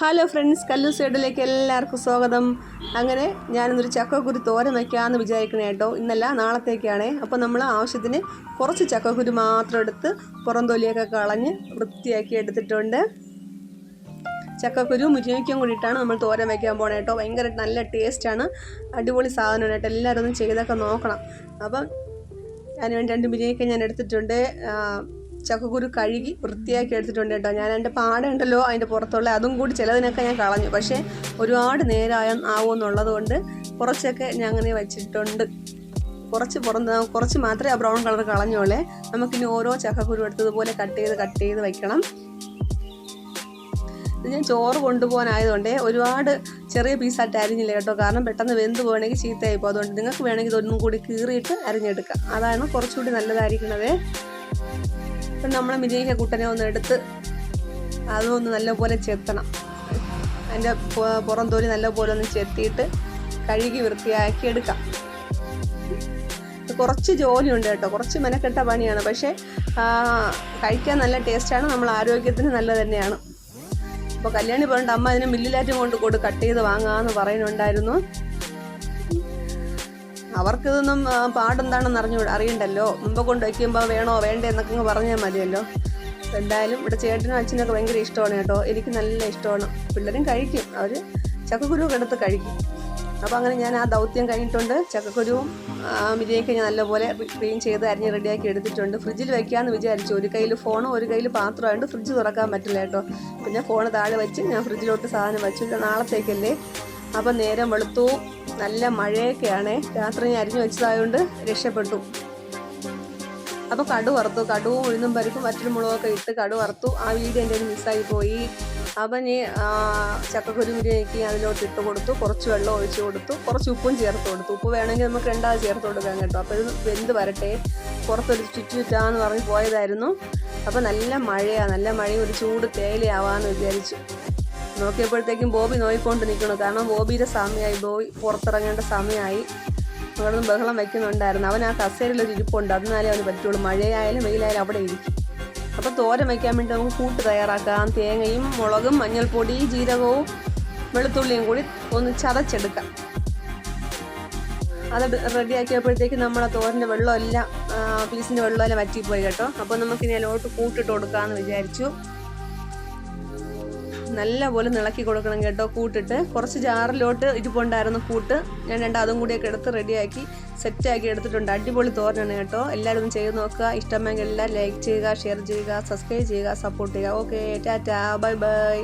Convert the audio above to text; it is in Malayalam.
ഹലോ ഫ്രണ്ട്സ് കല്ലു സൈഡിലേക്ക് എല്ലാവർക്കും സ്വാഗതം. അങ്ങനെ ഞാനിന്നൊരു ചക്കക്കുരു തോരൻ വയ്ക്കാമെന്ന് വിചാരിക്കണേ കേട്ടോ. ഇന്നല്ല നാളത്തേക്കാണേ. അപ്പോൾ നമ്മൾ ആവശ്യത്തിന് കുറച്ച് ചക്കക്കുരു മാത്രം എടുത്ത് പുറംതൊലിയൊക്കെ കളഞ്ഞ് വൃത്തിയാക്കി എടുത്തിട്ടുണ്ട്. ചക്കക്കുരു മുരിങ്ങയ്ക്കും കൂടിയിട്ടാണ് നമ്മൾ തോരൻ വയ്ക്കാൻ പോകണേ കേട്ടോ. ഭയങ്കര നല്ല ടേസ്റ്റാണ് അടിപൊളി സാധനമാണ് കേട്ടോ. എല്ലാവരും ഒന്ന് ചെയ്തൊക്കെ നോക്കണം. അപ്പം അതിന് വേണ്ടി രണ്ട് ബിരിയാണിയൊക്കെ ഞാൻ എടുത്തിട്ടുണ്ട്. ചക്കക്കുരു കഴുകി വൃത്തിയാക്കി എടുത്തിട്ടുണ്ട് കേട്ടോ. ഞാൻ എന്റെ പാടുണ്ടല്ലോ അതിന്റെ പുറത്തുള്ള അതും കൂടി ചിലതിനൊക്കെ ഞാൻ കളഞ്ഞു. പക്ഷേ ഒരുപാട് നേരമായ ആവുമെന്നുള്ളത് കൊണ്ട് കുറച്ചൊക്കെ ഞാൻ അങ്ങനെ വെച്ചിട്ടുണ്ട്. കുറച്ച് പുറം കുറച്ച് മാത്രമേ ആ ബ്രൗൺ കളർ കളഞ്ഞോളേ. നമുക്കിനി ഓരോ ചക്കക്കുരു എടുത്തതുപോലെ കട്ട് ചെയ്ത് കട്ട് ചെയ്ത് വെക്കണം. ഇത് ഞാൻ ചോറ് കൊണ്ടുപോകാനായതുകൊണ്ട് ഒരുപാട് ചെറിയ പീസായിട്ട് അരിഞ്ഞില്ല കേട്ടോ. കാരണം പെട്ടെന്ന് വെന്ത് പോകണമെങ്കിൽ ചീത്തയായി പോകും അതുകൊണ്ട് നിങ്ങൾക്ക് വേണമെങ്കിൽ ഇതൊന്നും കൂടി കീറിയിട്ട് അരിഞ്ഞെടുക്കാം. അതാണ് കുറച്ചുകൂടി നല്ലതായിരിക്കണത്. ഇപ്പം നമ്മളെ മിനിയൊക്കെ കുട്ടനെ ഒന്ന് എടുത്ത് അതൊന്ന് നല്ലപോലെ ചെത്തണം. അതിന്റെ പുറം തോലി നല്ലപോലെ ഒന്ന് ചെത്തിയിട്ട് കഴുകി വൃത്തിയാക്കി എടുക്കാം. കുറച്ച് ജോലിയുണ്ട് കേട്ടോ. കുറച്ച് മെനക്കെട്ട പണിയാണ്. പക്ഷേ കഴിക്കാൻ നല്ല ടേസ്റ്റാണ്. നമ്മൾ ആരോഗ്യത്തിന് നല്ലത് തന്നെയാണ്. അപ്പോൾ കല്യാണി പറഞ്ഞിട്ട് അമ്മ അതിനെ മില്ലിലാറ്റും കൊണ്ട് കൊടു കട്ട് ചെയ്ത് വാങ്ങാമെന്ന് പറയുന്നുണ്ടായിരുന്നു. അവർക്കിതൊന്നും പാടെന്താണെന്ന് അറിഞ്ഞു അറിയണ്ടല്ലോ? മുമ്പ് കൊണ്ട് വയ്ക്കുമ്പോൾ വേണോ വേണ്ടേ എന്നൊക്കെ അങ്ങ് പറഞ്ഞാൽ മതിയല്ലോ. എന്തായാലും ഇവിടെ ചേട്ടനും അച്ഛനൊക്കെ ഭയങ്കര ഇഷ്ടമാണ് കേട്ടോ. എനിക്ക് നല്ല ഇഷ്ടമാണ്. പിള്ളേരും കഴിക്കും. അവർ ചക്കക്കുരുവൊക്കെ എടുത്ത് കഴിക്കും. അപ്പോൾ അങ്ങനെ ഞാൻ ആ ദൗത്യം കഴിഞ്ഞിട്ടുണ്ട്. ചക്കക്കുരുവും മിരിയൊക്കെ ഞാൻ നല്ലപോലെ ക്ലീൻ ചെയ്ത് അരിഞ്ഞ് റെഡിയാക്കി എടുത്തിട്ടുണ്ട്. ഫ്രിഡ്ജിൽ വെക്കാമെന്ന് വിചാരിച്ചു. ഒരു കയ്യിൽ ഫോണും ഒരു കയ്യിൽ പാത്രമായിട്ട് ഫ്രിഡ്ജ് തുറക്കാൻ പറ്റില്ല കേട്ടോ. പിന്നെ ഫോൺ താഴെ വെച്ച് ഞാൻ ഫ്രിഡ്ജിലോട്ട് സാധനം വെച്ചു. നാളത്തേക്കല്ലേ? അപ്പം നേരം വെളുത്തു. നല്ല മഴയൊക്കെയാണ്. രാത്രി ഞാൻ അരിഞ്ഞു വെച്ചതായതുകൊണ്ട് രക്ഷപ്പെട്ടു. അപ്പോൾ കടു വറുത്തു. കടുവും ഉഴുന്നും പരിപ്പും മറ്റൊരു മുളകൊക്കെ ഇട്ട് കടു വറുത്തു. ആ വീഡിയോ എന്റെ മിസ്സായി പോയി. അപ്പം ഈ ചക്കക്കുരു ബിരിയാണിക്ക് അതിലോട്ട് ഇട്ട് കൊടുത്തു. കുറച്ച് വെള്ളം ഒഴിച്ച് കൊടുത്തു. കുറച്ച് ഉപ്പും ചേർത്ത് കൊടുത്തു. ഉപ്പ് വേണമെങ്കിൽ നമുക്ക് രണ്ടാമത് ചേർത്ത് കൊടുക്കാൻ കേട്ടോ. അപ്പോൾ ഇത് വെന്ത് വരട്ടെ. പുറത്തൊരു ചുറ്റു ചുറ്റാന്ന് പറഞ്ഞ് പോയതായിരുന്നു. അപ്പോൾ നല്ല മഴയാണ് നല്ല മഴയും ഒരു ചൂട് തേയിലയാവാന്ന് വിചാരിച്ചു. നോക്കിയപ്പോഴത്തേക്കും ബോബി നോയിക്കൊണ്ട് നിൽക്കണം കാരണം ബോബിയുടെ സമയമായി ബോബി പുറത്തിറങ്ങേണ്ട സമയമായി അവിടെ ബഹളം വയ്ക്കുന്നുണ്ടായിരുന്നു അവൻ ആ കസേരയിലൊരു ഇരിപ്പുണ്ട്. അതിനാലേ അവന് പറ്റുള്ളൂ. മഴയായാലും വെയിലായാലും അവിടെ ഇരിക്കും. അപ്പോൾ തോരം വയ്ക്കാൻ വേണ്ടി നമുക്ക് കൂട്ട് തയ്യാറാക്കാം. തേങ്ങയും മുളകും മഞ്ഞൾപ്പൊടി ജീരകവും വെളുത്തുള്ളിയും കൂടി ഒന്ന് ചതച്ചെടുക്കാം. അത് റെഡിയാക്കിയപ്പോഴത്തേക്ക് നമ്മളെ തോരന്റെ വെള്ളമെല്ലാം പീസിന്റെ വെള്ളമെല്ലാം വറ്റിപ്പോയി കേട്ടോ. അപ്പോൾ നമുക്കിനി അതിലോട്ട് കൂട്ടിട്ട് കൊടുക്കാമെന്ന് വിചാരിച്ചു. നല്ല പോലെ ഇളക്കി കൊടുക്കണം കേട്ടോ കൂട്ടിട്ട്. കുറച്ച് ജാറിലോട്ട് ഇരിപ്പുണ്ടായിരുന്നു കൂട്ട്. ഞാൻ രണ്ട് അതും കൂടിയൊക്കെ എടുത്ത് റെഡിയാക്കി സെറ്റാക്കി എടുത്തിട്ടുണ്ട്. അടിപൊളി തോരനാണ് കേട്ടോ. എല്ലാവരും ഒന്ന് ചെയ്ത് നോക്കുക. ഇഷ്ടമെങ്കിൽ എല്ലാം ലൈക്ക് ചെയ്യുക ഷെയർ ചെയ്യുക സബ്സ്ക്രൈബ് ചെയ്യുക സപ്പോർട്ട് ചെയ്യുക. Okay tata. Bye bye.